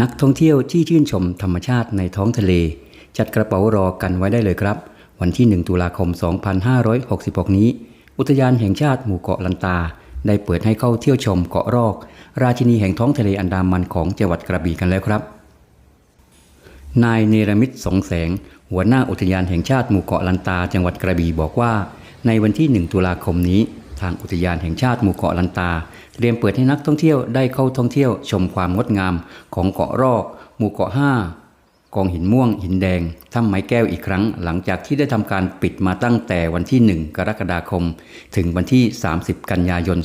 นักท่องเที่ยวที่ชื่นชมธรรมชาติในท้องทะเล จัดกระเป๋ารอกันไว้ได้เลยครับ วันที่ 1 ตุลาคม 2566 นี้ อุทยานแห่งชาติหมู่เกาะลันตา ได้เปิดให้เข้าเที่ยวชมเกาะรอก ราชินีแห่งท้องทะเลอันดามันของจังหวัดกระบี่กันแล้วครับ นายเนรมิตสงแสง หัวหน้าอุทยานแห่งชาติหมู่เกาะลันตาจังหวัดกระบี่บอกว่า ในวันที่ 1 ตุลาคมนี้ ทางอุทยานแห่งชาติหมู่เกาะลันตา เตรียมเปิดให้นักท่องเที่ยวได้เข้าท่องเที่ยวชมความงดงามของเกาะรอก หมู่เกาะห้ากองหินม่วงหินแดงถ้ำไม้แก้วอีกครั้ง หลังจากที่ได้ทำการปิดมาตั้งแต่วันที่ 1 กรกฎาคม ถึงวันที่ 30 กันยายน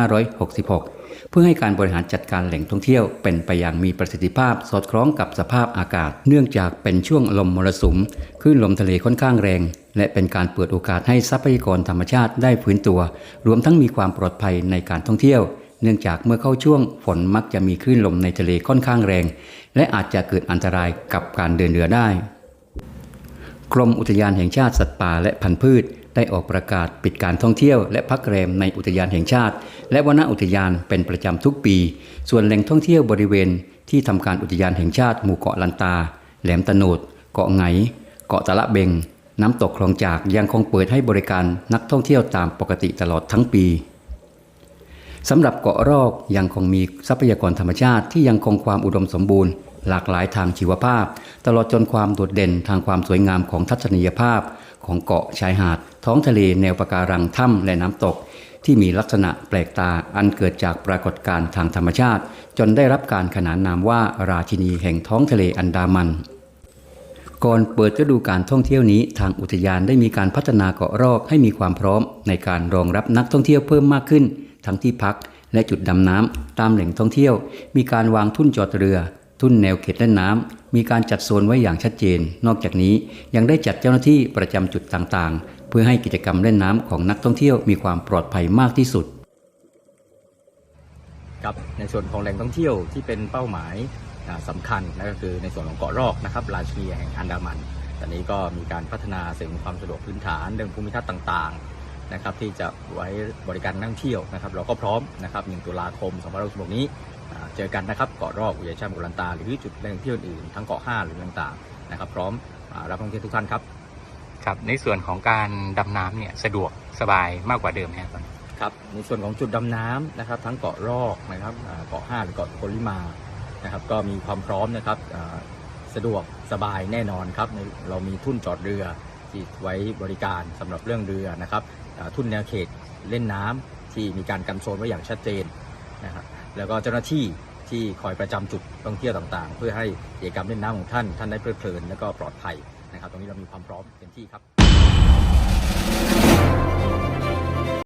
2566 เพื่อให้การบริหารจัดการแหล่งท่องเที่ยวเป็นไปอย่างมีประสิทธิภาพสอดคล้องกับสภาพอากาศ เนื่องจากเป็นช่วงลมมรสุมคลื่นลมทะเลค่อนข้างแรง และเป็นการเปิดโอกาสให้ทรัพยากรธรรมชาติได้ฟื้นตัว รวมทั้งมีความปลอดภัยในการท่องเที่ยว เนื่องจากเมื่อเข้าช่วงฝนมักจะมีคลื่นลมในทะเลค่อนข้างแรง และอาจจะเกิดอันตรายกับการเดินเรือได้ กรมอุทยานแห่งชาติสัตว์ป่าและพันธุ์พืช ได้ออกประกาศปิดการท่องเที่ยวและพักแรมในอุทยานแห่งชาติ และวนอุทยานเป็นประจำทุกปี ส่วนแหล่งท่องเที่ยวบริเวณ ที่ทำการอุทยานแห่งชาติหมู่เกาะลันตา แหลมตะโนด เกาะไง เกาะตะละเบง น้ำตกคลองจากยังคงเปิดให้บริการนักท่องเที่ยวตามปกติตลอดทั้งปีสำหรับเกาะรอกยังคงมีทรัพยากรธรรมชาติที่ยังคงความอุดมสมบูรณ์ หลากหลายทางชีวภาพ ตลอดจนความโดดเด่นทางความสวยงามของทัศนียภาพ ของเกาะชายหาด ท้องทะเลแนวปะการังถ้ำและน้ำตก ที่มีลักษณะแปลกตาอันเกิดจากปรากฏการณ์ทางธรรมชาติ จนได้รับการขนานนามว่าราชินีแห่งท้องทะเลอันดามันก่อนเปิดฤดูการท่องเที่ยวนี้ทางอุทยานได้มีการพัฒนาเกาะรอกให้มีความพร้อม ในการรองรับนักท่องเที่ยวเพิ่มมากขึ้น ทั้งที่พักและจุดดำน้ำตามแหล่งท่องเที่ยว มีการวางทุ่นจอดเรือ ทุ่นแนวเขตเล่นน้ำมีการจัดโซนไว้อย่างชัดเจน นอกจากนี้ยังได้จัดเจ้าหน้าที่ประจำจุดต่างๆ เพื่อให้กิจกรรมเล่นน้ำของนักท่องเที่ยวมีความปลอดภัยมากที่สุดครับในส่วนของแหล่งท่องเที่ยวที่เป็นเป้าหมายอ่าสำคัญนั่นก็คือในส่วนของเกาะรอกนะครับราชนีแห่งอันดามันตอนนี้ก็มีการพัฒนาเสิ่งอำนวยความสะดวกพื้นฐานเรื่องภูมิทัศน์ต่างๆ นะครับที่จะไว้บริการนักท่องเที่ยวนะครับเราก็พร้อมนะครับ 1 ตุลาคม2566นี้อ่าเจอกันนะครับเกาะรอกอุทยานชาติบุรันตา หรือจุดแหล่งท่องเที่ยวอื่นๆทั้งเกาะห้าหรือต่างๆนะครับ พร้อมอ่ารับนักท่องเที่ยวทุกท่านครับครับในส่วนของการดำน้ำเนี่ยสะดวกสบายมากกว่าเดิมไหมครับตอนนี้ครับในส่วนของจุดดำน้ำนะครับ ทั้งเกาะรอกนะครับอ่าเกาะห้าหรือเกาะโพลิมานะครับก็มีความพร้อมนะครับอ่าสะดวกสบายแน่นอนครับในเรามีทุ่นจอดเรือ ที่ไว้บริการสำหรับเรื่องเรือนะครับทุ่นแนวเขตเล่นน้ำที่มีการกันโซนไว้อย่างชัดเจนนะครับแล้วก็เจ้าหน้าที่ที่คอยประจำจุดท่องเที่ยวต่างๆ เพื่อให้กิจกรรมเล่นน้ำของท่านท่านได้เพลิดเพลินและก็ปลอดภัยนะครับ ตรงนี้เรามีความพร้อมเต็มที่ครับ